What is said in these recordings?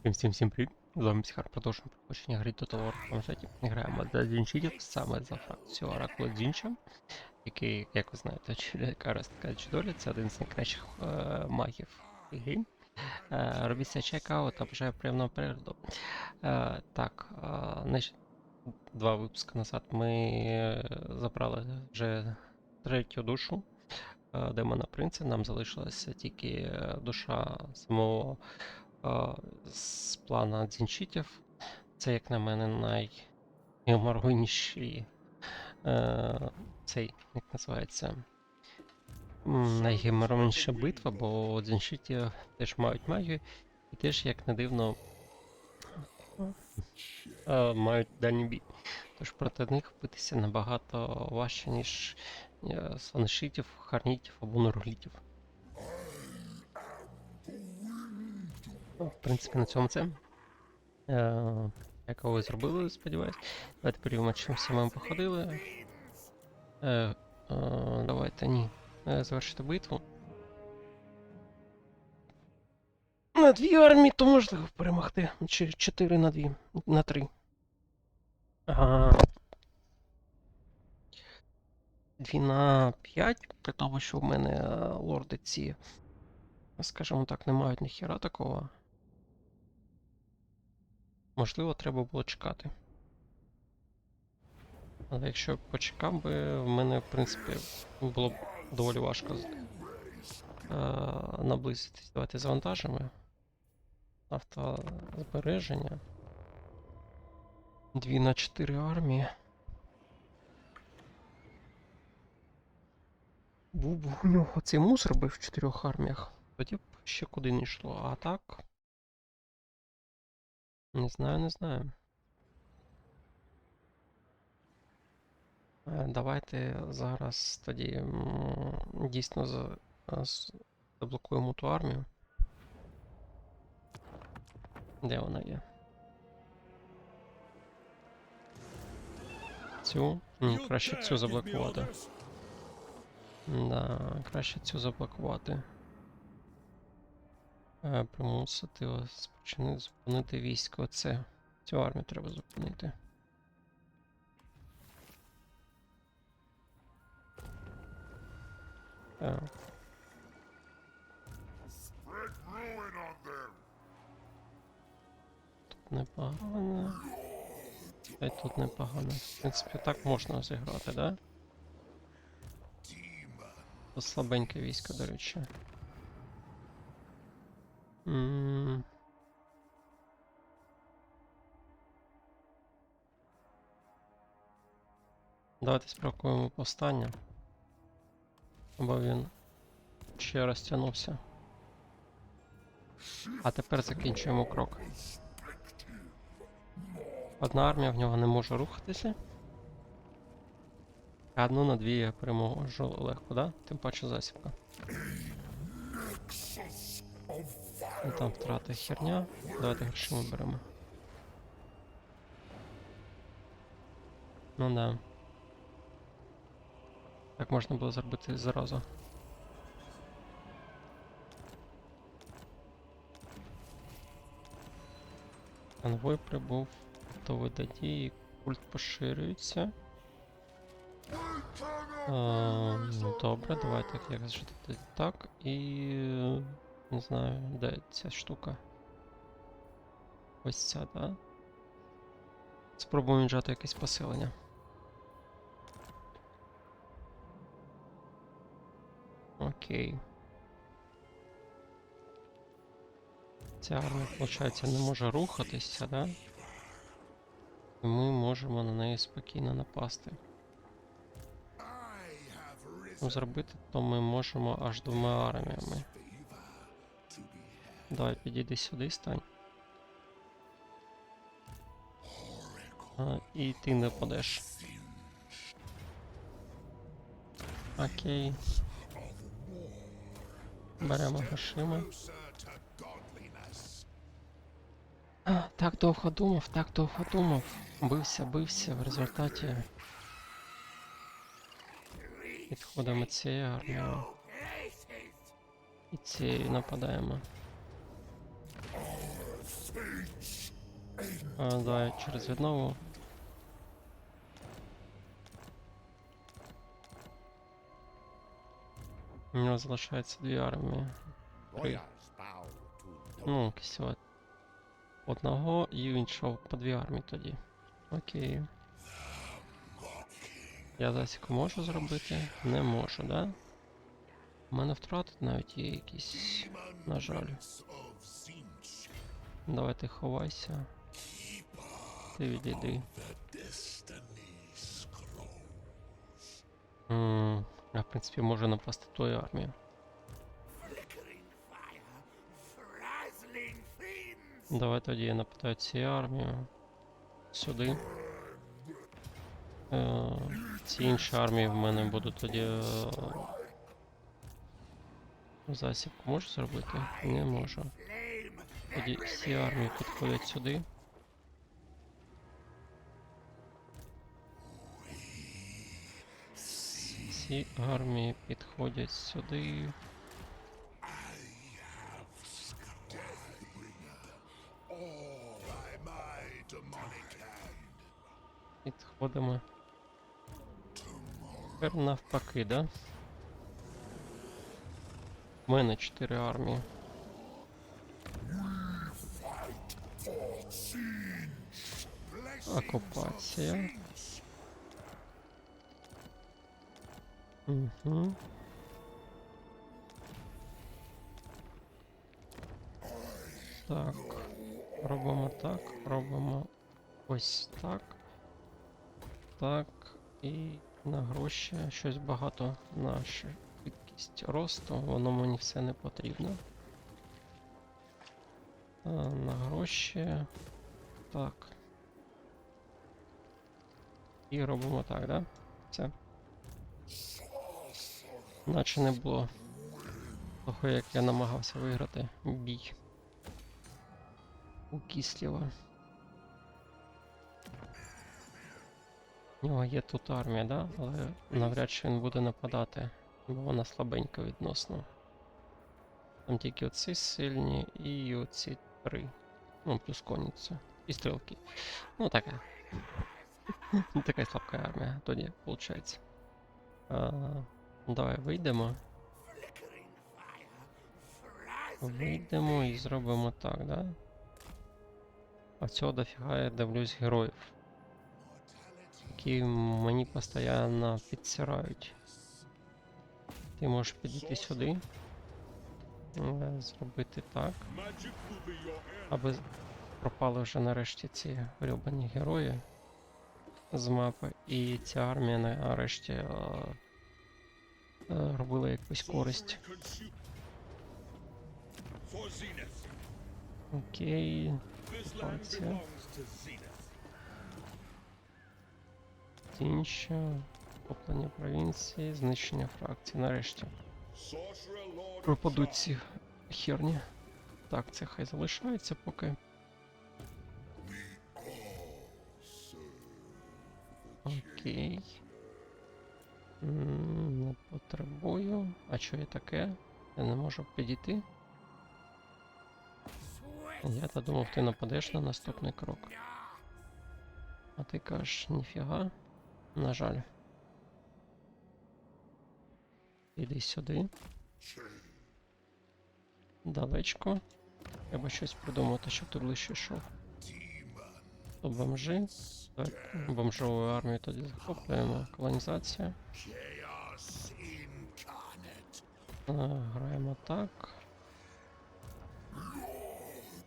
Всім всім всім привіт. З вами Психар, продовжуємо проходження гри Total War в планшеті. Граємо за Дзінчитів, саме за фракцію Оракула Дзінча, який, як ви знаєте, Карас Ткач Долі, це один з найкращих е, магів гри. Е, робіть чекаут та бажаю приємного перегляду. Е, так, е, два випуски назад ми е, забрали вже третю душу е, демона принца. Нам залишилася тільки е, душа самого е, з плана дзінчитів. Це, як на мене, найгеморгойніший е, цей, як називається, найгеморгойніша битва, бо дзінчиті теж мають магію, і теж, як не дивно, е, мають дальній бій. Тож проти них битися набагато важче, ніж е, харнітів або нурглітів. Ну, В принципі, на цьому це. Е, як ви зробили, сподіваюсь. Давайте перевіримо, чим всі ми походили. Е, е, давайте ні. Е, завершити битву. На дві армії то можливо перемогти. Чи 4 на 2. На 3. Ага. 2 на 5, при тому, що в мене е, лорди ці, скажімо так, не мають ніхіра такого. Можливо, треба було чекати. Але якщо почекав би, в мене, в принципі, було б доволі важко з- е, наблизитись. Давайте завантажимо. Автозбереження. 2 на 4 армії. Був у нього цей мусор би в чотирьох арміях. Тоді б ще куди не йшло. А так. Не знаю, не знаю. Е, Давайте зараз тоді дійсно з- заблокуємо ту армію. Де вона є? Цю? Ні, краще цю заблокувати. Да, краще цю заблокувати. Е, примусити вас спочини зупинити військо. Це цю армію треба зупинити. Так. Them. Тут непогано. Та тут непогано. В принципі, так можна зіграти, да? Слабеньке військо, до речі. Давайте спробуємо повстання. Бо він ще розтягнувся. А тепер закінчуємо крок. Одна армія в нього не може рухатися. А одну на дві я переможу легко, да? Тим паче засібка. І там втрата херня. Давайте грошима беремо. Ну да. Так можна було зробити зразу. Конвой прибув до видадії, культ поширюється. А, ну, добре, давайте як жити так і. Не знаю, де ця штука. Ось ця, да? Спробуємо віджати якесь посилення. Окей. Ця армія, виходить, не може рухатися, да? І ми можемо на неї спокійно напасти. Ну, зробити то ми можемо аж двома арміями. Давай, підійди сюди, стань. А, і ти не падеш. Окей. Беремо грошима. closer to godliness. А, так довго думав, так довго думав. Бився, бився, в результаті. Підходимо цією армією. І цією нападаємо. А, давай через віднову. У нього залишається дві армії. Bow Ну, якісь. Одного і іншого по дві армії тоді. Окей. Я засіку можу зробити? Не можу, да? У мене втрати навіть є якісь. На жаль. of Zinch. Давай ти ховайся. Ти відійди. The destiny scrolls. М, Я, в принципі, можу напасти тою армію. Давай тоді я нападаю цю армію. Сюди. Е, ці інші армії в мене будуть тоді. Е, засібку можу зробити? Не можу. Тоді всі армії підходять сюди. Всі армії підходять сюди. Підходимо. Тепер навпаки, да? У мене 4 армії. Окупація. Угу. Так. Робимо так, робимо ось так. Так. І на гроші щось багато на швидкість росту, воно мені все не потрібно. А, на гроші. Так. І робимо так, да? Все. Наче не було того, як я намагався виграти бій у Кіслєва. У нього є тут армія, да? але навряд чи він буде нападати, бо вона слабенька відносно. Там тільки оці сильні і оці три. Ну, плюс конниця. І стрілки. Ну така. така слабка армія тоді, виходить. Давай вийдемо. Вийдемо і зробимо так, да? А цього дофіга я дивлюсь героїв, які мені постійно підсирають. Ти можеш підійти сюди. Зробити так. Аби пропали вже нарешті ці грьобані герої з мапи, і ця армія нарешті е, робила якусь користь. Окей. Zenith. Інша, охоплення провінції, знищення фракцій. Нарешті пропадуть ці херні. Так, це хай залишається поки. Окей. М, Не потребую. А що є таке? Я не можу підійти. Я то думав, ти нападеш на наступний крок. А ти кажеш, ніфіга. На жаль. Іди сюди. Далечко. Треба щось придумати, щоб ти ближче йшов. Тут бомжи. Так, бомжову армію тоді захоплюємо. Колонізація. Граємо так.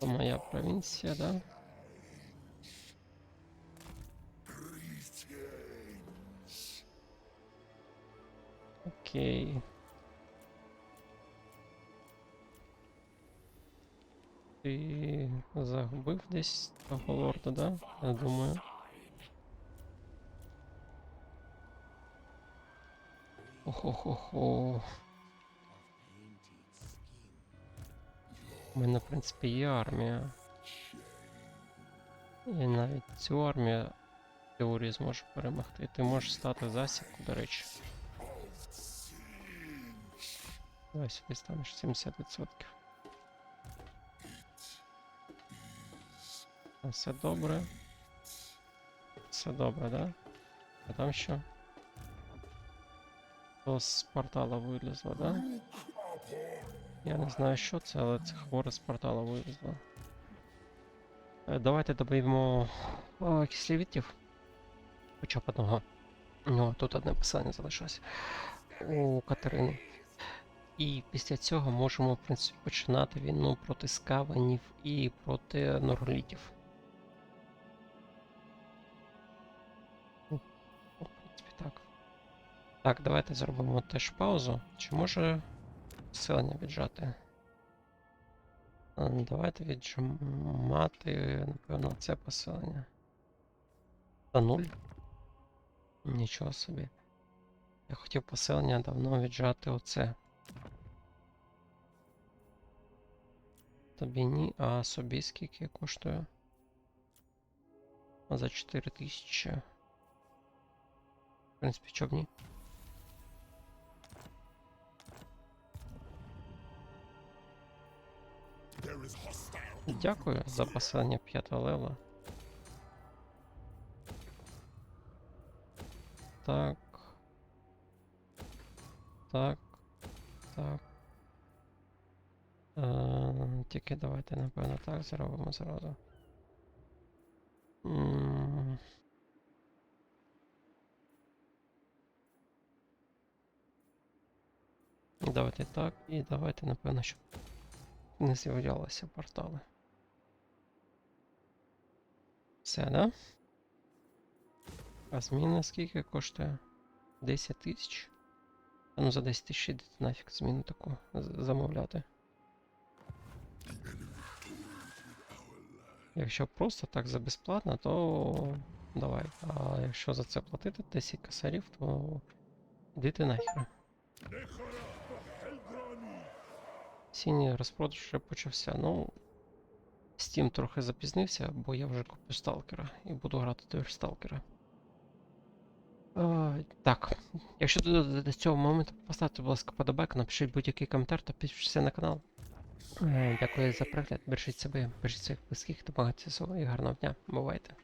Це моя провінція, да? Окей. Ти загубив десь того лорда, да? Я думаю. Охо-хо-хо. У мене, в принципі, є армія. І навіть цю армію в теорії зможу перемогти. Ти можеш стати засідку, до речі. Давай сюди станеш 70%. Все добре. Все добре, да? А там що? То з портала вилізло, да? Я не знаю, що це, але це хворе з портала вилізло. Е, Давайте додаємо о, кислівітів. Хоча б одного. Ну, тут одне посилання залишилось. У Катерини. І після цього можемо, в принципі, починати війну проти скаванів і проти норолітів. Ну, в принципі, так. Так, давайте зробимо теж паузу. Чи може посилення віджати? Ну, Давайте віджимати, напевно, це посилення. Та нуль. Нічого собі. Я хотів посилення давно віджати оце. Тобі ні, а собі скільки коштує? За 4 тисячі. В принципі, чоб ні. Дякую за посилення 5 левела. Так. Так. Так. Е, тільки давайте, напевно, так зробимо зразу. М. Давайте так, і давайте, напевно, щоб не з'являлися портали. Все, да? А зміна скільки коштує? 10 тисяч. А ну за 10 тисяч йдете нафіг зміну таку замовляти. Якщо просто так за безплатно, то давай. А якщо за це платити 10 косарів, то йдите нахер. Сіній розпродаж вже почався. Ну, Steam трохи запізнився, бо я вже куплю сталкера і буду грати до сталкера. Так, якщо до, до цього моменту поставте, будь ласка, подобайку, напишіть будь-який коментар та підпишіться на канал. Е, дякую за перегляд, бережіть себе, бережіть своїх близьких, допомагайте собі і гарного дня. Бувайте.